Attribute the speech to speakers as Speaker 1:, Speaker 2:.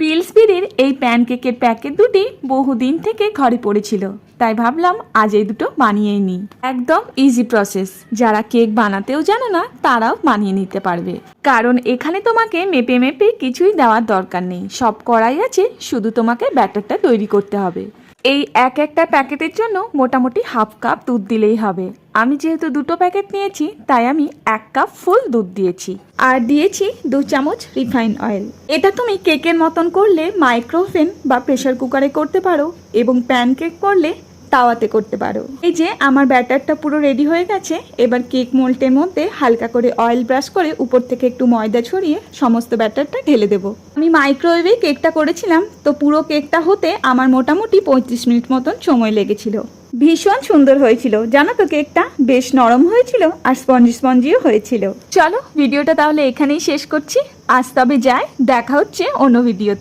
Speaker 1: পিলসবিরির এই প্যানকেকের প্যাকেট দুটি বহুদিন থেকে ঘরে পড়েছিল। তাই ভাবলাম আজ এই দুটো বানিয়েই নিই একদম ইজি প্রসেস যারা কেক বানাতেও জানে না, তারাও বানিয়ে নিতে পারবে। কারণ এখানে তোমাকে মেপে মেপে কিছুই দেওয়ার দরকার নেই। সব করাই আছে, শুধু তোমাকে ব্যাটারটা তৈরি করতে হবে। এই এক একটা প্যাকেটের জন্য মোটামুটি হাফ কাপ দুধ দিলেই হবে। আমি যেহেতু দুটো প্যাকেট নিয়েছি, তাই আমি এক কাপ ফুল দুধ দিয়েছি। আর দিয়েছি দু চামচ রিফাইন অয়েল। এটা তুমি কেকের মতন করলে মাইক্রোওভেন বা প্রেশার কুকারে করতে পারো এবং প্যান কেক করলে তাওয়াতে করতে পারো। এই যে আমার ব্যাটারটা পুরো রেডি হয়ে গেছে, এবার কেক মোল্টের মধ্যে হালকা করে অয়েল ব্রাশ করে উপর থেকে একটু ময়দা ছড়িয়ে সমস্ত ব্যাটারটা ঢেলে দেবো। আমি মাইক্রোওয়েভে কেকটা করেছিলাম, তো পুরো কেকটা হতে আমার মোটামুটি পঁয়ত্রিশ মিনিট মতন সময় লেগেছিল। ভীষণ সুন্দর হয়েছিল। জানো তো কেকটা বেশ নরম হয়েছিল আর স্পঞ্জি স্পঞ্জিও হয়েছিল। চলো ভিডিওটা তাহলে এখানেই শেষ করছি। আজ তবে যাই, দেখা হচ্ছে অন্য ভিডিওতে